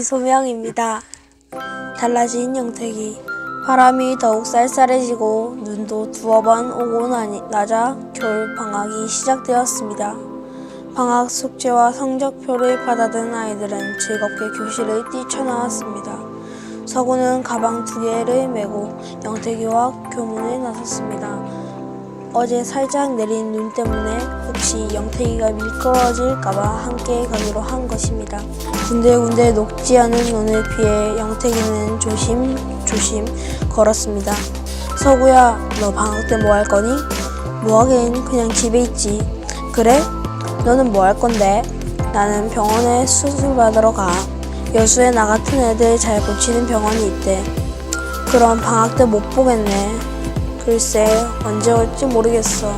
이소명입니다. 달라진 영택이 바람이 더욱 쌀쌀해지고 눈도 두어 번 오고 나니, 나자 겨울 방학이 시작되었습니다. 방학 숙제와 성적표를 받아든 아이들은 즐겁게 교실을 뛰쳐나왔습니다. 서구는 가방 두 개를 메고 영택이와 교문에 나섰습니다. 어제 살짝 내린 눈 때문에 혹시 영택이가 미끄러질까봐 함께 가기로 한 것입니다. 군데군데 녹지 않은 눈을 피해 영택이는 조심조심 걸었습니다. 서구야, 너 방학 때 뭐 할 거니? 뭐 하긴 그냥 집에 있지. 그래? 너는 뭐 할 건데? 나는 병원에 수술 받으러 가. 여수에 나 같은 애들 잘 고치는 병원이 있대. 그럼 방학 때 못 보겠네. 글쎄, 언제 올지 모르겠어.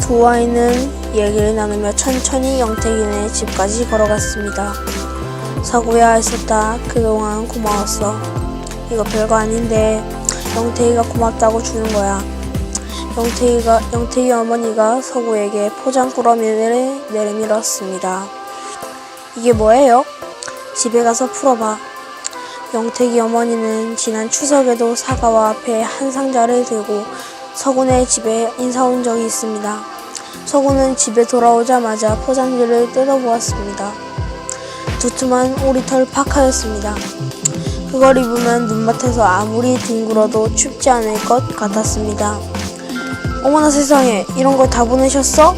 두 아이는 얘기를 나누며 천천히 영택이네 집까지 걸어갔습니다. 서구야 있었다. 그동안 고마웠어. 이거 별거 아닌데 영택이가 고맙다고 주는 거야. 영택이가 영택이 어머니가 서구에게 포장 꾸러미를 내밀었습니다. 이게 뭐예요? 집에 가서 풀어봐. 영택이 어머니는 지난 추석에도 사과와 배한 상자를 들고 서군의 집에 인사 온 적이 있습니다. 서군은 집에 돌아오자마자 포장지를 뜯어보았습니다. 두툼한 오리털 파카였습니다. 그걸 입으면 눈밭에서 아무리 뒹굴어도 춥지 않을 것 같았습니다. 어머나 세상에 이런 걸 다 보내셨어?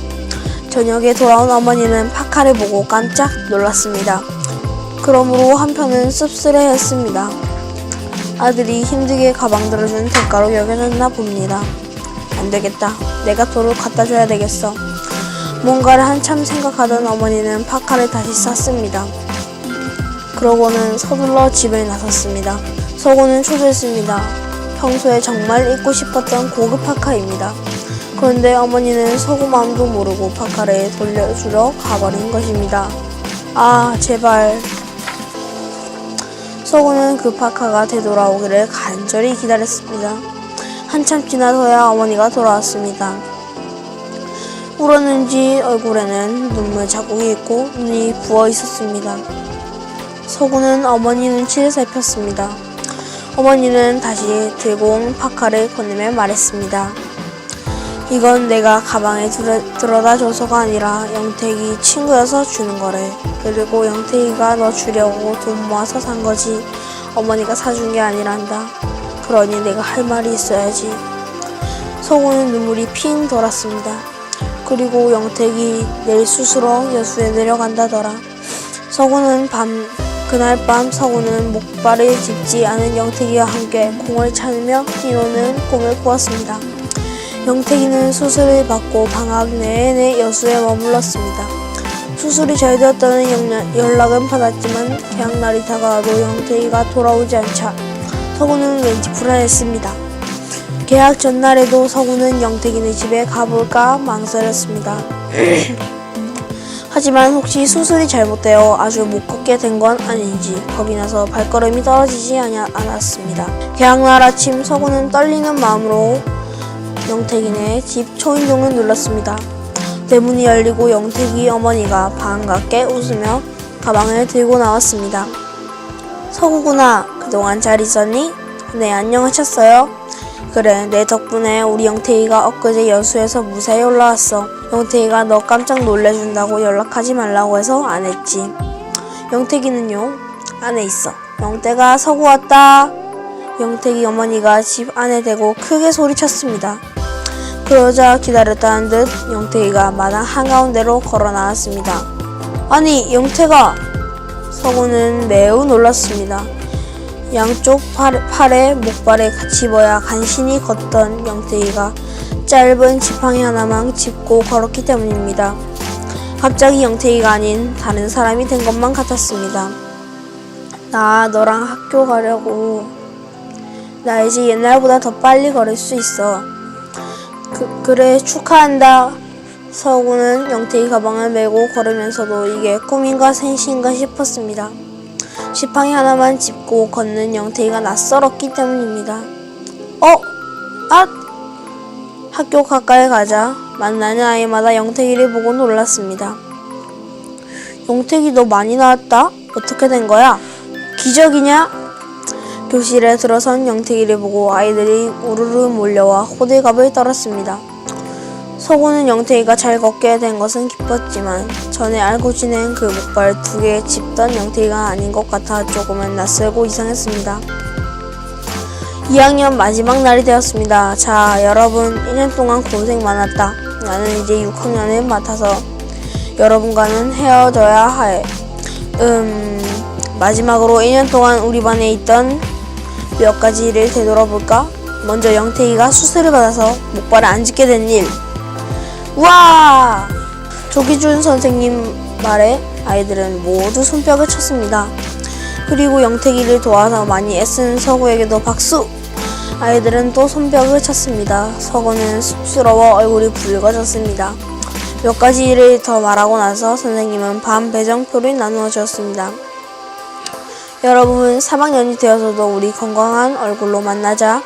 저녁에 돌아온 어머니는 파카를 보고 깜짝 놀랐습니다. 그러므로 한편은 씁쓸해했습니다. 아들이 힘들게 가방 들어준 대가로 여겨졌나 봅니다. 안 되겠다. 내가 돈을 갖다 줘야 되겠어. 뭔가를 한참 생각하던 어머니는 파카를 다시 쌌습니다. 그러고는 서둘러 집을 나섰습니다. 서구는 초조했습니다. 평소에 정말 입고 싶었던 고급 파카입니다. 그런데 어머니는 서구 마음도 모르고 파카를 돌려주러 가버린 것입니다. 아, 제발. 서구는 그 파카가 되돌아오기를 간절히 기다렸습니다. 한참 지나서야 어머니가 돌아왔습니다. 울었는지 얼굴에는 눈물 자국이 있고 눈이 부어 있었습니다. 서구는 어머니 눈치를 살폈습니다. 어머니는 다시 들고 온 파카를 건네며 말했습니다. 이건 내가 가방에 들어, 들어다 줘서가 아니라 영택이 친구여서 주는 거래. 그리고 영택이가 너 주려고 돈 모아서 산 거지. 어머니가 사준 게 아니란다. 그러니 내가 할 말이 있어야지. 서구는 눈물이 핑 돌았습니다. 그리고 영택이 내일 수술로 여수에 내려간다더라. 서구는 밤 그날 밤 서구는 목발을 짚지 않은 영택이와 함께 공을 찾으며 뛰노는 꿈을 꾸었습니다. 영택이는 수술을 받고 방학 내내 여수에 머물렀습니다. 수술이 잘 되었다는 영- 연락은 받았지만 계약날이 다가와도 영택이가 돌아오지 않자 서구는 왠지 불안했습니다. 계약 전날에도 서구는 영택이네 집에 가볼까 망설였습니다. 하지만 혹시 수술이 잘못되어 아주 못 걷게 된 건 아닌지 겁이 나서 발걸음이 떨어지지 않- 않았습니다. 계약날 아침 서구는 떨리는 마음으로 영택이네 집 초인종을 눌렀습니다. 대문이 열리고 영택이 어머니가 반갑게 웃으며 가방을 들고 나왔습니다. 서구구나. 그동안 잘 있었니? 네, 안녕하셨어요? 그래, 내 덕분에 우리 영태이가 엊그제 여수에서 무사히 올라왔어. 영태이가 너 깜짝 놀래준다고 연락하지 말라고 해서 안 했지. 영택이는요? 안에 있어. 영태가 서구 왔다. 영택이 어머니가 집 안에 대고 크게 소리쳤습니다. 그러자 기다렸다는 듯 영택이가 마당 한가운데로 걸어 나왔습니다. 아니, 영태가! 서구는 매우 놀랐습니다. 양쪽 팔, 팔에 목발에 집어야 간신히 걷던 영태이가 짧은 지팡이 하나만 짚고 걸었기 때문입니다. 갑자기 영태이가 아닌 다른 사람이 된 것만 같았습니다. 나 너랑 학교 가려고. 나 이제 옛날보다 더 빨리 걸을 수 있어. 그, 그래, 축하한다. 서구는 영태이 가방을 메고 걸으면서도 이게 꿈인가 생시인가 싶었습니다. 지팡이 하나만 짚고 걷는 영태이가 낯설었기 때문입니다. 어? 아! 학교 가까이 가자 만나는 아이마다 영태이를 보고 놀랐습니다. 영택이 너 많이 나왔다? 어떻게 된 거야? 기적이냐? 교실에 들어선 영택이를 보고 아이들이 우르르 몰려와 호들갑을 떨었습니다. 서구는 영택이가 잘 걷게 된 것은 기뻤지만 전에 알고 지낸 그 목발 두개 짚던 영택이가 아닌 것 같아 조금은 낯설고 이상했습니다. 2학년 마지막 날이 되었습니다. 자, 여러분 1년 동안 고생 많았다. 나는 이제 6학년을 맡아서 여러분과는 헤어져야 해. 음, 마지막으로 1년 동안 우리 반에 있던 몇 가지 일을 되돌아볼까? 먼저 영택이가 수술을 받아서 목발을 안 짚게 된 일. 우와! 조기준 선생님 말에 아이들은 모두 손뼉을 쳤습니다. 그리고 영택이를 도와서 많이 애쓴 서구에게도 박수! 아이들은 또 손뼉을 쳤습니다. 서구는 쑥스러워 얼굴이 붉어졌습니다. 몇 가지 일을 더 말하고 나서 선생님은 반 배정표를 나누어 주었습니다. 여러분 3학년이 되어서도 우리 건강한 얼굴로 만나자.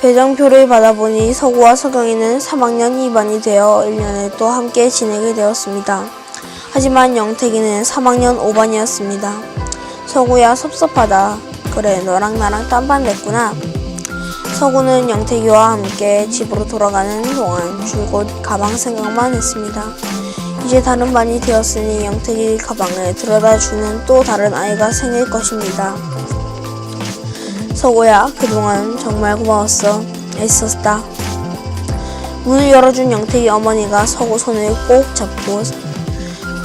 배정표를 받아보니 서구와 서경이는 3학년 2반이 되어 1년을 또 함께 지내게 되었습니다. 하지만 영택이는 3학년 5반이었습니다. 서구야 섭섭하다. 그래 너랑 나랑 딴반 됐구나. 서구는 영택이와 함께 집으로 돌아가는 동안 줄곧 가방 생각만 했습니다. 이제 다른 반이 되었으니 영택이 가방을 들여다주는 또 다른 아이가 생길 것입니다. 서구야, 그동안 정말 고마웠어. 애썼다. 문을 열어준 영택이 어머니가 서구 손을 꼭 잡고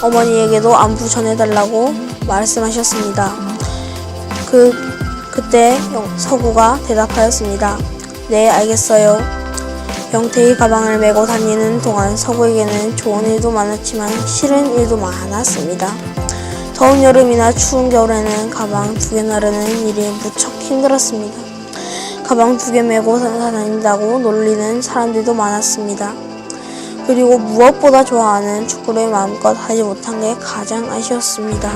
어머니에게도 안부 전해달라고 말씀하셨습니다. 그, 그때 영- 서구가 대답하였습니다. 네, 알겠어요. 영택이 가방을 메고 다니는 동안 서구에게는 좋은 일도 많았지만 싫은 일도 많았습니다. 더운 여름이나 추운 겨울에는 가방 두 개 나르는 일이 무척 힘들었습니다. 가방 두 개 메고 다닌다고 놀리는 사람들도 많았습니다. 그리고 무엇보다 좋아하는 축구를 마음껏 하지 못한 게 가장 아쉬웠습니다.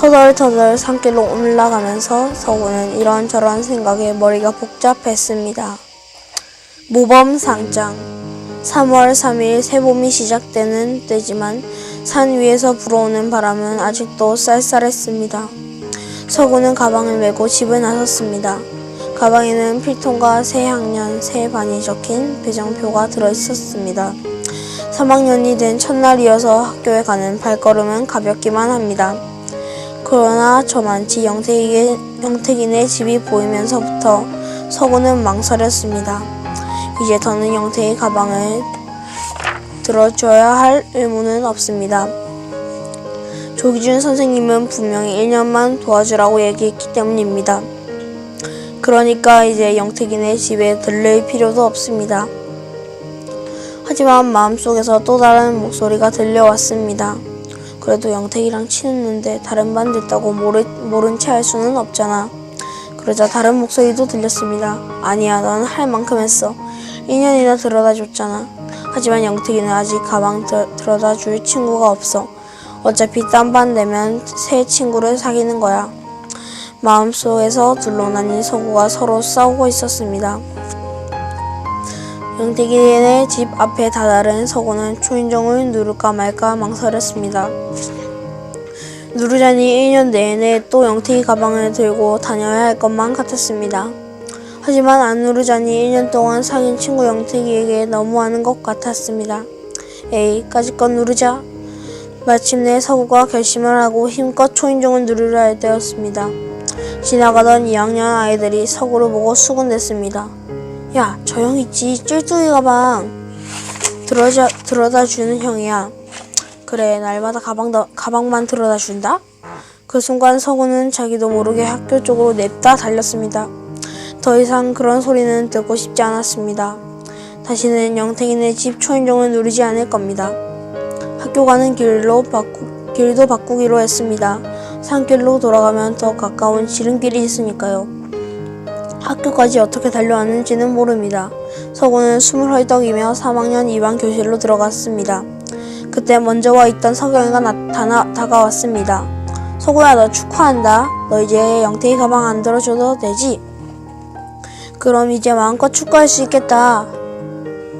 터덜터덜 산길로 올라가면서 서구는 이런저런 생각에 머리가 복잡했습니다. 모범 상장 3월 3일 새봄이 시작되는 때지만 산 위에서 불어오는 바람은 아직도 쌀쌀했습니다. 서구는 가방을 메고 집을 나섰습니다. 가방에는 필통과 새 학년, 새 반이 적힌 배정표가 들어있었습니다. 3학년이 된 첫날이어서 학교에 가는 발걸음은 가볍기만 합니다. 그러나 저만치 영택이, 영택이네 집이 보이면서부터 서구는 망설였습니다. 이제 더는 영택의 가방을 들어줘야 할 의무는 없습니다. 조기준 선생님은 분명히 1년만 도와주라고 얘기했기 때문입니다. 그러니까 이제 영택이네 집에 들를 필요도 없습니다. 하지만 마음속에서 또 다른 목소리가 들려왔습니다. 그래도 영택이랑 친했는데 다른 반 됐다고 모르, 모른 채 할 수는 없잖아. 그러자 다른 목소리도 들렸습니다. 아니야, 넌 할 만큼 했어. 2년이나 들어다 줬잖아. 하지만 영택이는 아직 가방 들, 들어다 줄 친구가 없어. 어차피 딴 반 되면 새 친구를 사귀는 거야. 마음속에서 둘러나닌 서구가 서로 싸우고 있었습니다. 영택이네 집 앞에 다다른 서구는 초인종을 누를까 말까 망설였습니다. 누르자니 1년 내내 또 영택이 가방을 들고 다녀야 할 것만 같았습니다. 하지만 안 누르자니 1년 동안 사귄 친구 영택이에게 너무하는 것 같았습니다. 에이, 까짓것 누르자. 마침내 서구가 결심을 하고 힘껏 초인종을 누르려 할 때였습니다. 지나가던 2학년 아이들이 서구를 보고 수군댔습니다. 야, 저 형 있지. 쫄뚜기 가방. 들어자, 들어다 주는 형이야. 그래, 날마다 가방, 더, 가방만 들어다 준다? 그 순간 서구는 자기도 모르게 학교 쪽으로 냅다 달렸습니다. 더 이상 그런 소리는 듣고 싶지 않았습니다. 다시는 영택이네 집 초인종을 누르지 않을 겁니다. 학교 가는 길로 바꾸, 길도 바꾸기로 했습니다. 산길로 돌아가면 더 가까운 지름길이 있으니까요. 학교까지 어떻게 달려왔는지는 모릅니다. 서구는 숨을 헐떡이며 3학년 2반 교실로 들어갔습니다. 그때 먼저 와 있던 서경이가 나타나 다가왔습니다. 서구야 너 축하한다. 너 이제 영태이 가방 안 들어줘도 되지? 그럼 이제 마음껏 축구할 수 있겠다.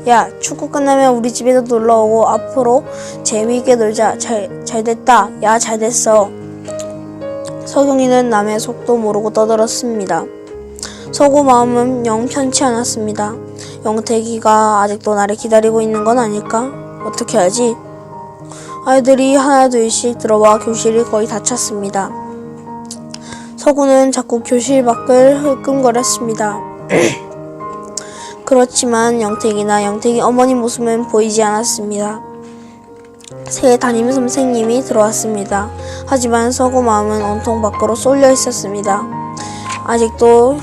야, 축구 끝나면 우리 집에도 놀러 오고 앞으로 재미있게 놀자. 잘, 잘 됐다. 야, 잘 됐어. 석영이는 남의 속도 모르고 떠들었습니다. 서구 마음은 영 편치 않았습니다. 영택이가 아직도 나를 기다리고 있는 건 아닐까? 어떻게 하지? 아이들이 하나 둘씩 들어와 교실이 거의 다 찼습니다. 서구는 자꾸 교실 밖을 흘끔거렸습니다. 그렇지만 영택이나 영택이 어머니 모습은 보이지 않았습니다. 새 담임 선생님이 들어왔습니다. 하지만 서구 마음은 온통 밖으로 쏠려 있었습니다. 아직도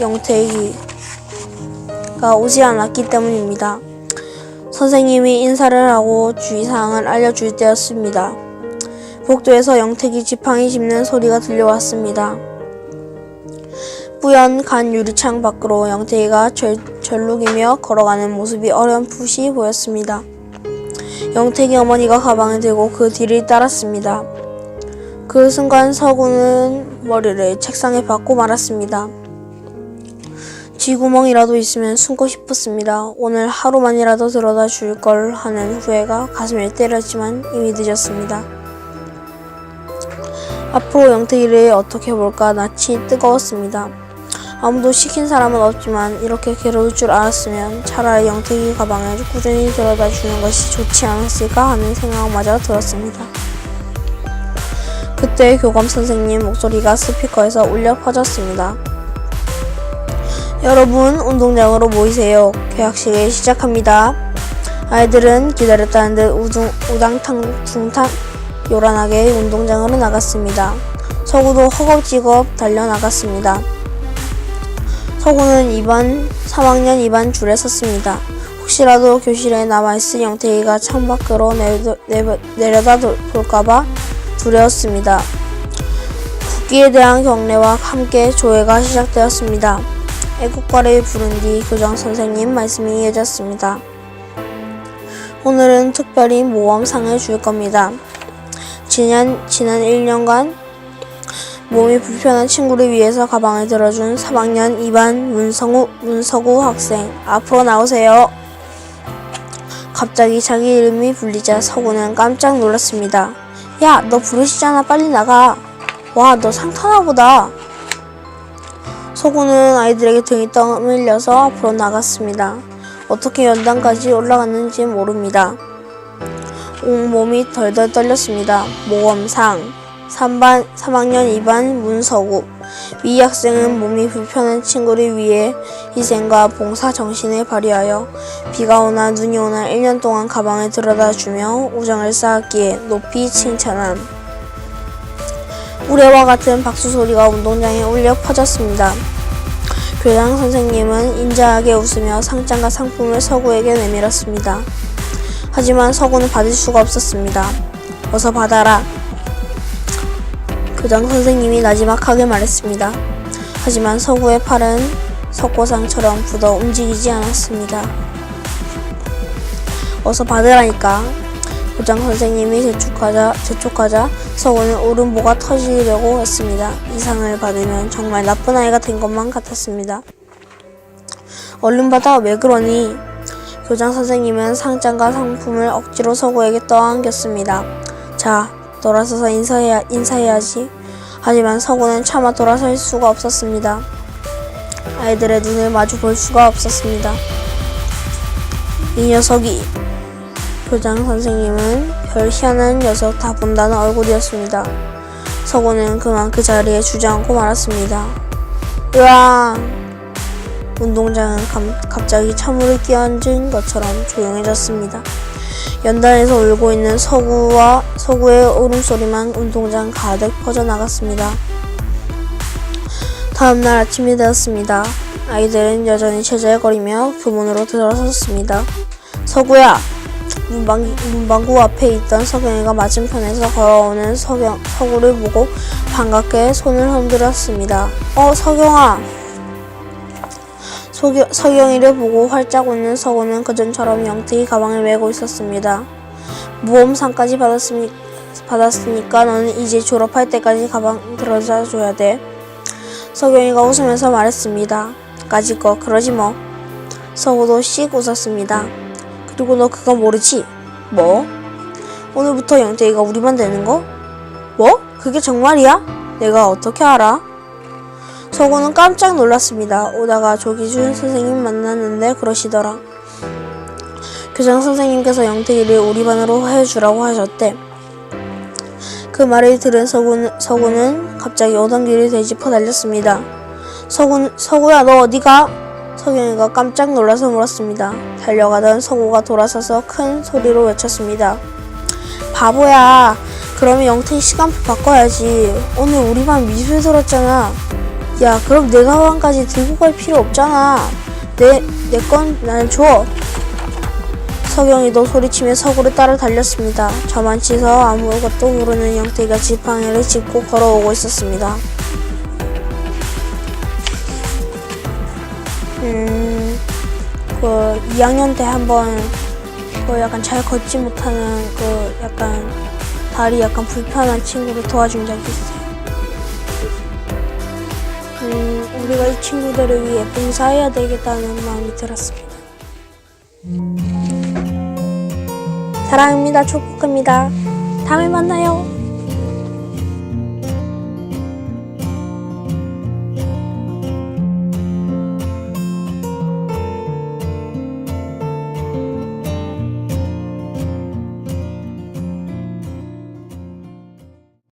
영택이가 오지 않았기 때문입니다. 선생님이 인사를 하고 주의사항을 알려줄 때였습니다. 복도에서 영택이 지팡이 짚는 소리가 들려왔습니다. 뿌연 간 유리창 밖으로 영택이가 절, 절룩이며 걸어가는 모습이 어렴풋이 보였습니다. 영택이 어머니가 가방을 들고 그 뒤를 따랐습니다. 그 순간 서구는 머리를 책상에 박고 말았습니다. 쥐구멍이라도 있으면 숨고 싶었습니다. 오늘 하루만이라도 들어다 줄 걸 하는 후회가 가슴을 때렸지만 이미 늦었습니다. 앞으로 영택이를 어떻게 볼까 낯이 뜨거웠습니다. 아무도 시킨 사람은 없지만 이렇게 괴로울 줄 알았으면 차라리 영택이 가방을 꾸준히 들어다 주는 것이 좋지 않았을까 하는 생각마저 들었습니다. 그때 교감 선생님 목소리가 스피커에서 울려 퍼졌습니다. 여러분 운동장으로 모이세요. 개학식을 시작합니다. 아이들은 기다렸다는 듯 우중, 우당탕 요란하게 운동장으로 나갔습니다. 서구도 허겁지겁 달려나갔습니다. 서구는 2반 3학년 2반 줄에 섰습니다. 혹시라도 교실에 남아있을 영태이가 창밖으로 내려, 내려, 내려다 볼까봐 두려웠습니다. 국기에 대한 경례와 함께 조회가 시작되었습니다. 애국가를 부른 뒤 교장 선생님 말씀이 이어졌습니다. 오늘은 특별히 모험상을 줄 겁니다. 지난, 지난 1년간 몸이 불편한 친구를 위해서 가방을 들어준 3학년 2반 문성우, 문서구 학생 앞으로 나오세요. 갑자기 자기 이름이 불리자 서구는 깜짝 놀랐습니다. 야, 너 부르시잖아. 빨리 나가. 와, 너 상 타나 보다. 서구는 아이들에게 등이 떠밀려서 앞으로 나갔습니다. 어떻게 연단까지 올라갔는지 모릅니다. 온몸이 덜덜 떨렸습니다. 모험상 3반 3학년 2반 문서구 위 학생은 몸이 불편한 친구를 위해 희생과 봉사 정신을 발휘하여 비가 오나 눈이 오나 1년 동안 가방을 들여다 주며 우정을 쌓았기에 높이 칭찬함. 우레와 같은 박수 소리가 운동장에 울려 퍼졌습니다. 교장 선생님은 인자하게 웃으며 상장과 상품을 서구에게 내밀었습니다. 하지만 서구는 받을 수가 없었습니다. 어서 받아라. 교장 선생님이 나지막하게 말했습니다. 하지만 서구의 팔은 석고상처럼 굳어 움직이지 않았습니다. 어서 받으라니까. 교장 선생님이 재촉하자, 재촉하자 서구는 오른보가 터지려고 했습니다. 이 상을 받으면 정말 나쁜 아이가 된 것만 같았습니다. 얼른 받아, 왜 그러니? 교장 선생님은 상장과 상품을 억지로 서구에게 떠안겼습니다. 자, 돌아서서 인사해야, 인사해야지. 하지만 서구는 차마 돌아설 수가 없었습니다. 아이들의 눈을 마주 볼 수가 없었습니다. 이 녀석이 교장 선생님은 별 희한한 녀석 다 본다는 얼굴이었습니다. 서구는 그만 그 자리에 주저앉고 말았습니다. 으앙! 운동장은 감, 갑자기 찬물을 끼얹은 것처럼 조용해졌습니다. 연단에서 울고 있는 서구와 서구의 울음소리만 운동장 가득 퍼져나갔습니다. 다음날 아침이 되었습니다. 아이들은 여전히 제잘거리며 교문으로 들어섰습니다. 서구야! 문방, 문방구 앞에 있던 서경이가 맞은편에서 걸어오는 서경, 서구를 보고 반갑게 손을 흔들었습니다. 어, 서경아! 소겨, 서경이를 보고 활짝 웃는 서구는 그전처럼 영택이 가방을 메고 있었습니다. 모험상까지 받았으니, 받았으니까 너는 이제 졸업할 때까지 가방 들어다 줘야 돼. 서경이가 웃으면서 말했습니다. 까짓 거 그러지 뭐. 서구도 씩 웃었습니다. 그리고 너 그거 모르지? 뭐? 오늘부터 영태이가 우리 반 되는 거? 뭐? 그게 정말이야? 내가 어떻게 알아? 서구는 깜짝 놀랐습니다. 오다가 조기준 선생님 만났는데 그러시더라. 교장 선생님께서 영태이를 우리 반으로 해주라고 하셨대. 그 말을 들은 서구는, 서구는 갑자기 오던 길을 되짚어 달렸습니다. 서구, 서구야 너 어디가? 석영이가 깜짝 놀라서 물었습니다. 달려가던 서구가 돌아서서 큰 소리로 외쳤습니다. 바보야. 그러면 영태 시간표 바꿔야지. 오늘 우리 반 미술 들었잖아. 야, 그럼 내 가방까지 들고 갈 필요 없잖아. 내, 내건난 줘. 석영이도 소리치며 서구를 따라 달렸습니다. 저만치서 아무것도 모르는 영태가 지팡이를 짚고 걸어오고 있었습니다. 음, 그 2학년 때 한번 그 약간 잘 걷지 못하는 그 약간 다리 약간 불편한 친구를 도와준 적이 있어요. 음, 우리가 이 친구들을 위해 봉사해야 되겠다는 마음이 들었습니다. 사랑합니다. 축복합니다. 다음에 만나요.